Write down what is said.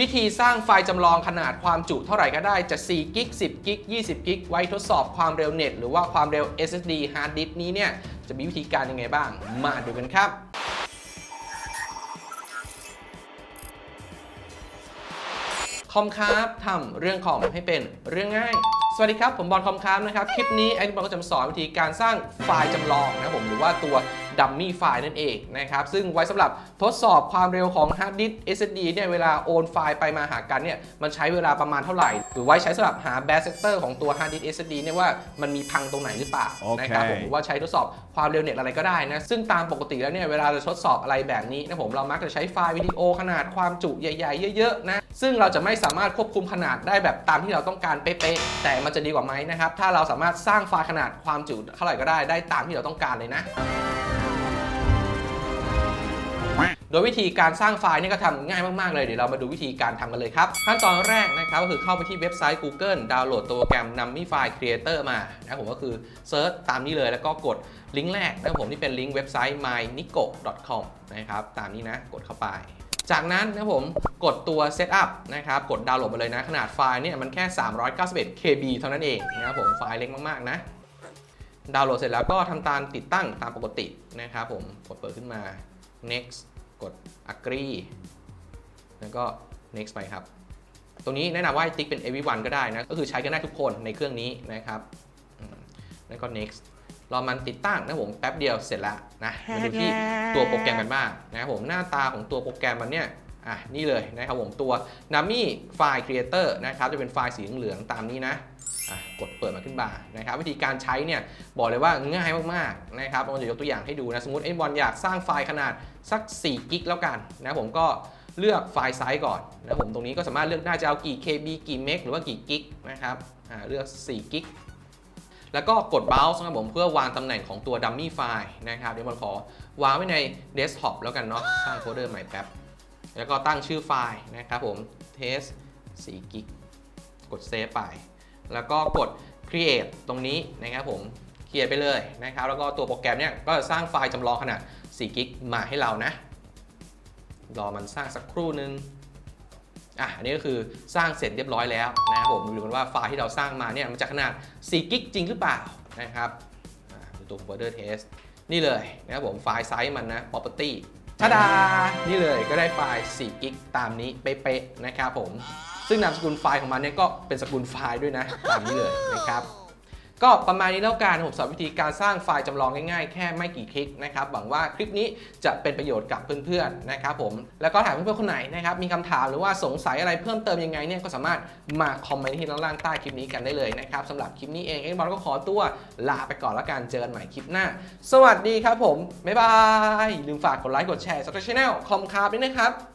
วิธีสร้างไฟล์จำลองขนาดความจุเท่าไหร่ก็ได้จะ4กิก10กิก20กิกไว้ทดสอบความเร็วเน็ต หรือว่าความเร็ว SSD hard disk นี้เนี่ย จะมีวิธีการยังไงบ้าง มาดูกันครับคอมครับทำเรื่องคอมให้เป็นเรื่องง่าย สวัสดีครับ ผมบอลคอมครับนะครับ คลิปนี้แอดบอลก็จะมาสอนวิธีการสร้างไฟล์จำลองนะครับผมหรือว่าตัว ดัมมี่ไฟล์นั่นเองนะครับซึ่งไว้สำหรับทดสอบความเร็วของฮาร์ดดิสก์ SSD เนี่ยเวลาโอนไฟล์ไปมาหากันเนี่ยมันใช้เวลาประมาณเท่าไหร่ หรือไว้ใช้สำหรับหาแบสเซกเตอร์ของตัวฮาร์ดดิสก์ SSD เนี่ยว่ามันมีพังตรงไหนหรือเปล่าโอเคนะครับผมหรือว่าใช้ทดสอบความเร็วเน็ตอะไรก็ได้นะซึ่งตามปกติแล้วเนี่ยเวลาเราทดสอบอะไรแบบนี้นะผมเรามักจะใช้ไฟล์วิดีโอขนาดความจุใหญ่ ๆ เยอะๆนะซึ่งเราจะไม่สามารถควบคุมขนาดได้แบบตามที่เราต้องการเป๊ะๆแต่มันจะดีกว่าไหมนะครับถ้าเราสามารถสร้างไฟล์ขนาดความจุเท่าไหร่ก็ได้ได้ตามที่เราต้องการเลยนะ ดยวิธีการสร้างไฟล์นี่ก็ทำง่ายมากๆเลยเดี๋ยวเรามาดูวิธีการทำกันเลยครับ ขั้นตอนแรกนะครับก็คือเข้าไปที่เว็บไซต์ Google ดาวน์โหลดตัวโปรแกรม Nummy File Creator มานะผมก็คือเซิร์ชตามนี้เลยแล้วก็กดลิงก์แรกนะผมที่เป็นลิงก์เว็บไซต์ mynico.com นะครับตามนี้นะกดเข้าไปจากนั้นนะผมกดตัว Setup นะครับ กดดาวน์โหลดไปเลยนะ ขนาดไฟล์เนี่ยมันแค่ 391 KB เท่านั้นเองนะครับผมไฟล์เล็กมาก ๆ นะ ดาวน์โหลดเสร็จแล้วก็ทำตามติดตั้งตามปกตินะครับผมกดเปิดขึ้นมา next กด agree แล้วก็ next ไปครับ ตรงนี้แนะนำว่าติ๊กเป็น everyone ก็ได้นะ ก็คือใช้กันได้ทุกคนในเครื่องนี้นะครับ แล้วก็ next รอมันติดตั้งนะผมแป๊บเดียวเสร็จแล้วนะมาดูที่ตัวโปรแกรมกันบ้างนะครับผมหน้าตาของตัวโปรแกรมมันเนี่ยอะนี่เลยนะครับผมตัว Dummy File Creator นะครับจะเป็นไฟล์สีเหลืองๆตามนี้นะ กดเปิดมาขึ้นมานะครับวิธีการใช้เนี่ยบอกเลยว่าง่ายมากๆนะครับผมจะยกตัวอย่างให้ดูนะสมมติไอ้บอลอยากสร้างไฟล์ขนาดสัก4กิกแล้วกันนะผมก็เลือกไฟล์ไซส์ก่อนนะผมตรงนี้ก็สามารถเลือกได้จะเอากี่ KB กี่เมกหรือว่ากี่กิกนะครับเลือก4กิกแล้วก็กด Browse นะครับผมเพื่อวางตำแหน่งของตัว Dummy File นะครับเดี๋ยวมันขอวางไว้ใน Desktop แล้วกันเนาะสร้างโฟลเดอร์ใหม่แป๊บแล้วก็ตั้งชื่อไฟล์นะครับผม test 4กิกกด Save ไป แล้วก็กด Create ตรงนี้นะครับผมเขียนไปเลยนะครับ แล้วก็ตัวโปรแกรมเนี่ยก็จะสร้างไฟล์จำลองขนาด4กิกมาให้เรานะ รอมันสร้างสักครู่หนึ่งอะอันนี้ก็คือสร้างเสร็จเรียบร้อยแล้วนะครับผมดูกันว่าไฟล์ที่เราสร้างมาเนี่ยมันจะขนาด4กิกจริงหรือเปล่านะครับอ่าดูตัว border test นี่เลยนะครับผมไฟล์ไซส์มันนะ property ชาดา นี่เลยก็ได้ไฟล์4กิกตามนี้เป๊ะๆนะครับผม ซึ่งนามสกุลไฟล์ของมันเนี่ยก็เป็นสกุลไฟล์ด้วยนะตามนี้เลยนะครับก็ประมาณนี้แล้วกันผมสอนวิธีการสร้างไฟล์จำลองง่ายๆ แค่ไม่กี่คลิกนะครับหวังว่าคลิปนี้จะเป็นประโยชน์กับเพื่อนๆนะครับผมแล้วก็ถามเพื่อนๆคนไหนนะครับมีคำถามหรือว่าสงสัยอะไรเพิ่มเติมยังไงเนี่ยก็สามารถมาคอมเมนต์ที่ด้านล่างใต้คลิปนี้กันได้เลยนะครับสำหรับคลิปนี้เองเอ็กบอลก็ขอตัวลาไปก่อนแล้วกันเจอกันใหม่คลิปหน้า สวัสดีครับผมบ๊ายบายลืมฝากกดไลค์กดแชร์สักช่องคอมคาร์ด้วยนะครับ